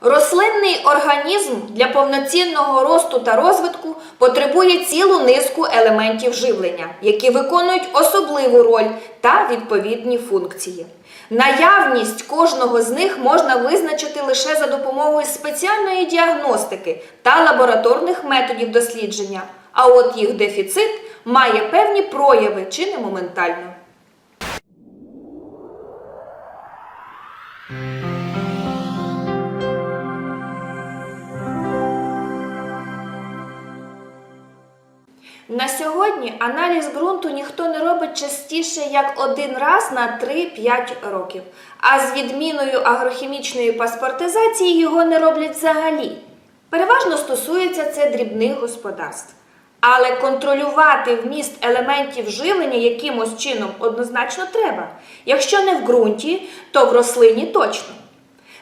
Рослинний організм для повноцінного росту та розвитку потребує цілу низку елементів живлення, які виконують особливу роль та відповідні функції. Наявність кожного з них можна визначити лише за допомогою спеціальної діагностики та лабораторних методів дослідження, а от їх дефіцит має певні прояви чи не моментально. Сьогодні аналіз ґрунту ніхто не робить частіше як один раз на 3-5 років. А з відміною агрохімічної паспортизації його не роблять взагалі. Переважно стосується це дрібних господарств. Але контролювати вміст елементів живлення якимось чином однозначно треба. Якщо не в ґрунті, то в рослині точно.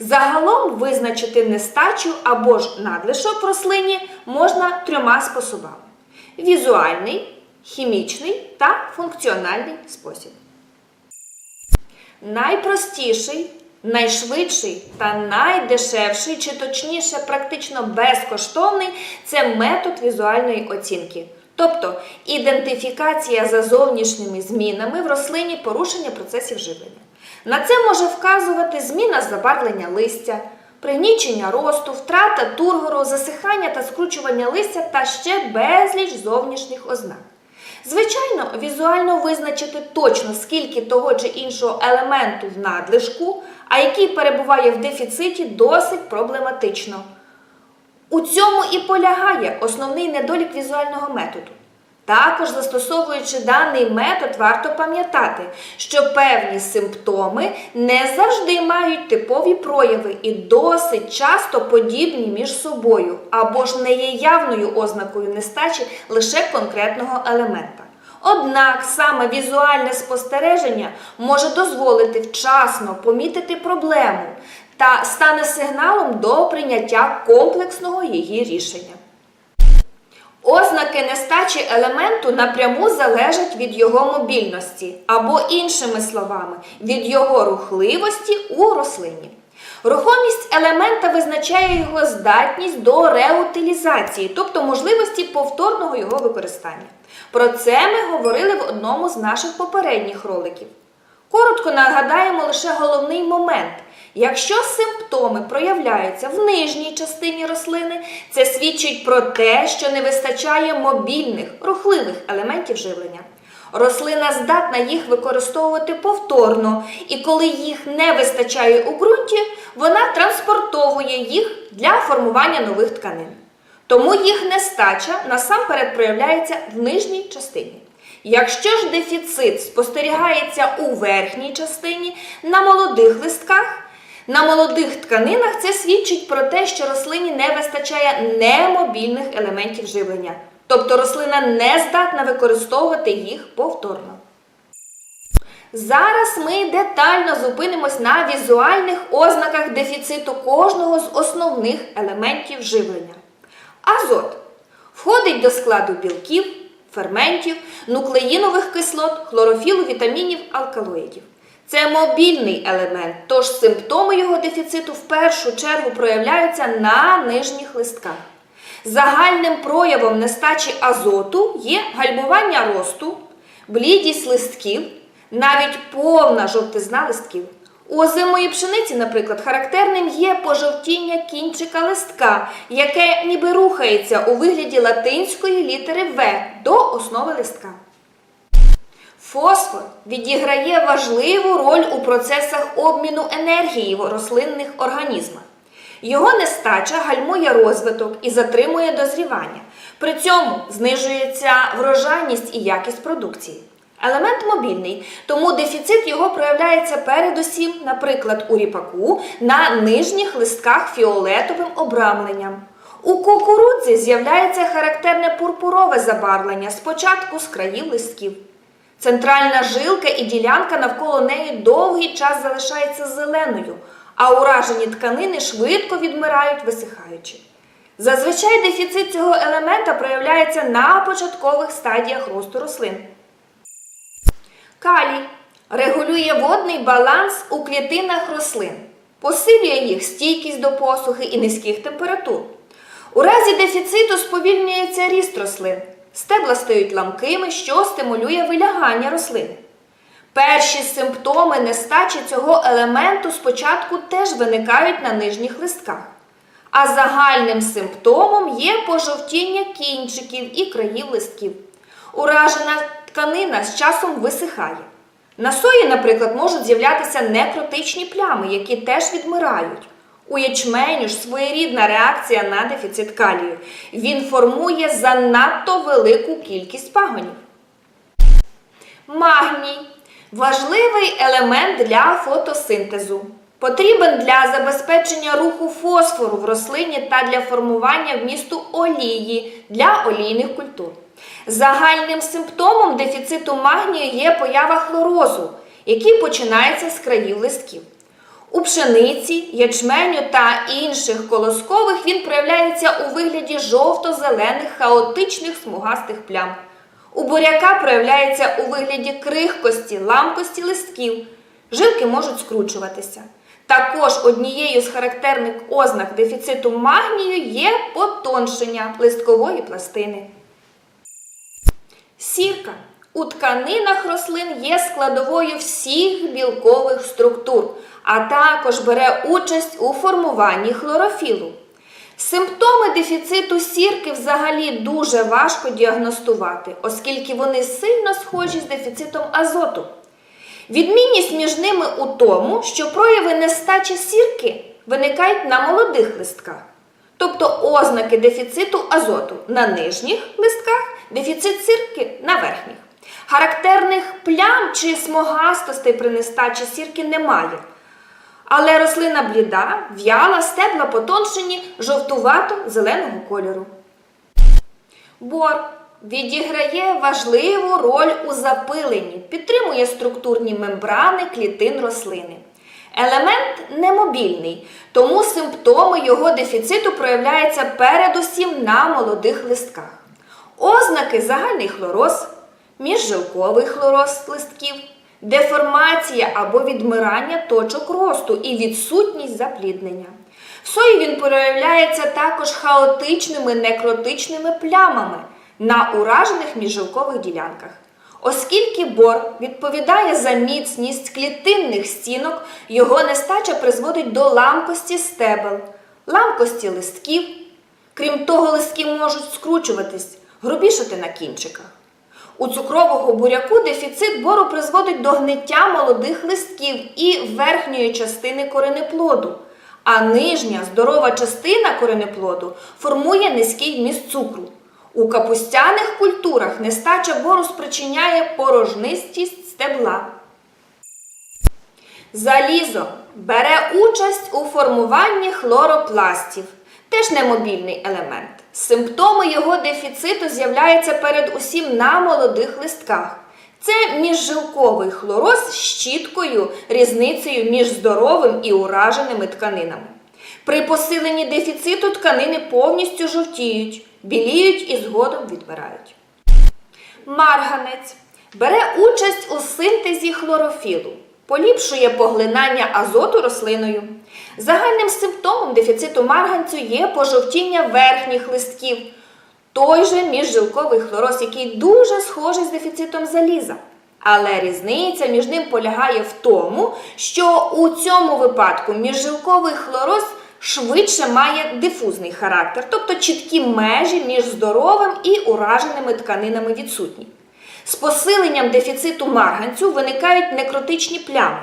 Загалом визначити нестачу або ж надлишок в рослині можна трьома способами: візуальний, хімічний та функціональний спосіб. Найпростіший, найшвидший та найдешевший, чи точніше, практично безкоштовний це метод візуальної оцінки. Тобто ідентифікація за зовнішніми змінами в рослині порушення процесів живлення. На це може вказувати зміна забарвлення листя, пригнічення росту, втрата тургору, засихання та скручування листя та ще безліч зовнішніх ознак. Звичайно, візуально визначити точно, скільки того чи іншого елементу в надлишку, а який перебуває в дефіциті, досить проблематично. У цьому і полягає основний недолік візуального методу. Також, застосовуючи даний метод, варто пам'ятати, що певні симптоми не завжди мають типові прояви і досить часто подібні між собою, або ж не є явною ознакою нестачі лише конкретного елемента. Однак саме візуальне спостереження може дозволити вчасно помітити проблему та стане сигналом до прийняття комплексного її рішення. Ознаки нестачі елементу напряму залежать від його мобільності, або, іншими словами, від його рухливості у рослині. Рухомість елемента визначає його здатність до реутилізації, тобто можливості повторного його використання. Про це ми говорили в одному з наших попередніх роликів. Коротко нагадаємо лише головний момент. Якщо симптоми проявляються в нижній частині рослини, це свідчить про те, що не вистачає мобільних, рухливих елементів живлення. Рослина здатна їх використовувати повторно, і коли їх не вистачає у ґрунті, вона транспортовує їх для формування нових тканин. Тому їх нестача насамперед проявляється в нижній частині. Якщо ж дефіцит спостерігається у верхній частині на молодих листках, на молодих тканинах це свідчить про те, що рослині не вистачає немобільних елементів живлення, тобто рослина не здатна використовувати їх повторно. Зараз ми детально зупинимось на візуальних ознаках дефіциту кожного з основних елементів живлення. Азот входить до складу білків, ферментів, нуклеїнових кислот, хлорофілу, вітамінів, алкалоїдів. Це мобільний елемент, тож симптоми його дефіциту в першу чергу проявляються на нижніх листках. Загальним проявом нестачі азоту є гальмування росту, блідість листків, навіть повна жовтизна листків. У озимої пшениці, наприклад, характерним є пожовтіння кінчика листка, яке ніби рухається у вигляді латинської літери В до основи листка. Фосфор відіграє важливу роль у процесах обміну енергії в рослинних організмах. Його нестача гальмує розвиток і затримує дозрівання. При цьому знижується врожайність і якість продукції. Елемент мобільний, тому дефіцит його проявляється передусім, наприклад, у ріпаку на нижніх листках фіолетовим обрамленням. У кукурудзі з'являється характерне пурпурове забарвлення спочатку з країв листків. Центральна жилка і ділянка навколо неї довгий час залишається зеленою, а уражені тканини швидко відмирають, висихаючи. Зазвичай дефіцит цього елемента проявляється на початкових стадіях росту рослин. Калій регулює водний баланс у клітинах рослин. посилює їх стійкість до посухи і низьких температур. У разі дефіциту сповільнюється ріст рослин. Стебла стають ламкими, що стимулює вилягання рослини. Перші симптоми нестачі цього елементу спочатку теж виникають на нижніх листках. А загальним симптомом є пожовтіння кінчиків і країв листків. Уражена тканина з часом висихає. На сої, наприклад, можуть з'являтися некротичні плями, які теж відмирають. У ячменю ж своєрідна реакція на дефіцит калію. Він формує занадто велику кількість пагонів. Магній важливий елемент для фотосинтезу. Потрібен для забезпечення руху фосфору в рослині та для формування вмісту олії для олійних культур. Загальним симптомом дефіциту магнію є поява хлорозу, який починається з країв листків. У пшениці, ячменю та інших колоскових він проявляється у вигляді жовто-зелених хаотичних смугастих плям. У буряка проявляється у вигляді крихкості, ламкості листків. Жилки можуть скручуватися. Також однією з характерних ознак дефіциту магнію є потоншення листкової пластини. Сірка у тканинах рослин є складовою всіх білкових структур, а також бере участь у формуванні хлорофілу. Симптоми дефіциту сірки взагалі дуже важко діагностувати, оскільки вони сильно схожі з дефіцитом азоту. Відмінність між ними у тому, що прояви нестачі сірки виникають на молодих листках, тобто ознаки дефіциту азоту на нижніх листках, дефіцит сірки на верхніх. Характерних плям чи смугастостей при нестачі сірки немає. Але рослина бліда, в'яла, стебла потоншені жовтувато-зеленого кольору. Бор відіграє важливу роль у запиленні, підтримує структурні мембрани клітин рослини. Елемент немобільний, тому симптоми його дефіциту проявляються передусім на молодих листках. Ознаки загальний хлороз, міжжилковий хлороз листків, деформація або відмирання точок росту і відсутність запліднення. В сої він проявляється також хаотичними некротичними плямами на уражених міжжилкових ділянках. Оскільки бор відповідає за міцність клітинних стінок, його нестача призводить до ламкості стебел, ламкості листків. Крім того, листки можуть скручуватись, грубішати на кінчиках. У цукрового буряку дефіцит бору призводить до гниття молодих листків і верхньої частини коренеплоду, а нижня здорова частина коренеплоду формує низький вміст цукру. У капустяних культурах нестача бору спричиняє порожнистість стебла. Залізо бере участь у формуванні хлоропластів, теж немобільний елемент. Симптоми його дефіциту з'являються перед усім на молодих листках. Це міжжилковий хлороз з щіткою, різницею між здоровим і ураженими тканинами. При посиленні дефіциту тканини повністю жовтіють, біліють і згодом відбирають. Марганець бере участь у синтезі хлорофілу, поліпшує поглинання азоту рослиною. Загальним симптомом дефіциту марганцю є пожовтіння верхніх листків, той же міжжилковий хлороз, який дуже схожий з дефіцитом заліза. Але різниця між ним полягає в тому, що у цьому випадку міжжилковий хлороз швидше має дифузний характер, тобто чіткі межі між здоровим і ураженими тканинами відсутні. З посиленням дефіциту марганцю виникають некротичні плями,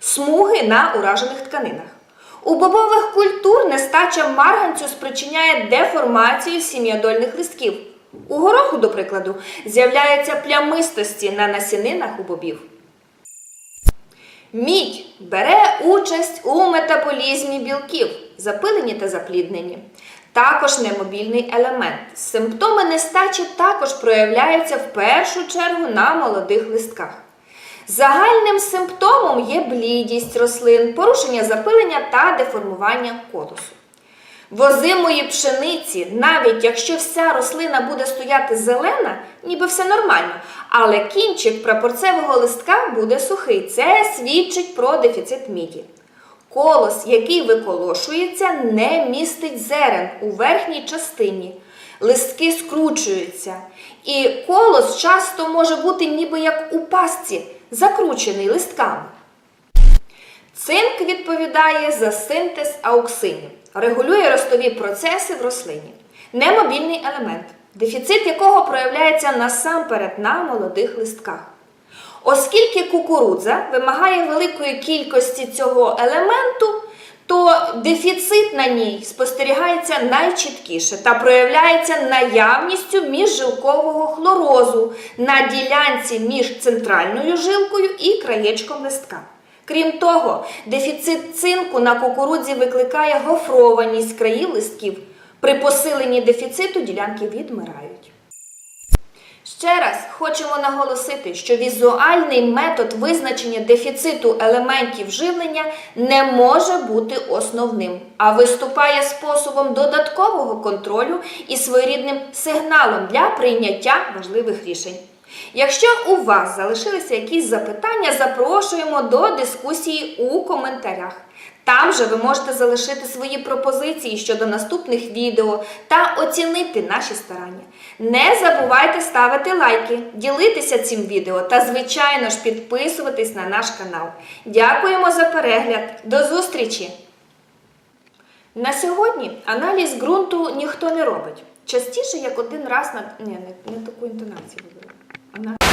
смуги на уражених тканинах. У бобових культур нестача марганцю спричиняє деформацію сім'ядольних листків. У гороху, до прикладу, з'являються плямистості на насінинах у бобів. Мідь бере участь у метаболізмі білків, запилені та запліднені. Також немобільний елемент. Симптоми нестачі також проявляються в першу чергу на молодих листках. Загальним симптомом є блідість рослин, порушення запилення та деформування колосу. В озимої пшениці, навіть якщо вся рослина буде стояти зелена, ніби все нормально, але кінчик прапорцевого листка буде сухий. Це свідчить про дефіцит міді. Колос, який виколошується, не містить зерен у верхній частині. Листки скручуються. І колос часто може бути ніби як у пастці, закручений листками. Цинк відповідає за синтез ауксинів, регулює ростові процеси в рослині. Немобільний елемент, дефіцит якого проявляється насамперед на молодих листках. Оскільки кукурудза вимагає великої кількості цього елементу, то дефіцит на ній спостерігається найчіткіше та проявляється наявністю міжжилкового хлорозу на ділянці між центральною жилкою і краєчком листка. Крім того, дефіцит цинку на кукурудзі викликає гофрованість країв листків. При посиленні дефіциту ділянки відмирають. Ще раз хочемо наголосити, що візуальний метод визначення дефіциту елементів живлення не може бути основним, а виступає способом додаткового контролю і своєрідним сигналом для прийняття важливих рішень. Якщо у вас залишилися якісь запитання, запрошуємо до дискусії у коментарях. Там же ви можете залишити свої пропозиції щодо наступних відео та оцінити наші старання. Не забувайте ставити лайки, ділитися цим відео та, звичайно ж, підписуватись на наш канал. Дякуємо за перегляд. До зустрічі! На сьогодні аналіз ґрунту ніхто не робить. Частіше, як один раз на. Ні, не, не таку інтонацію. Ана-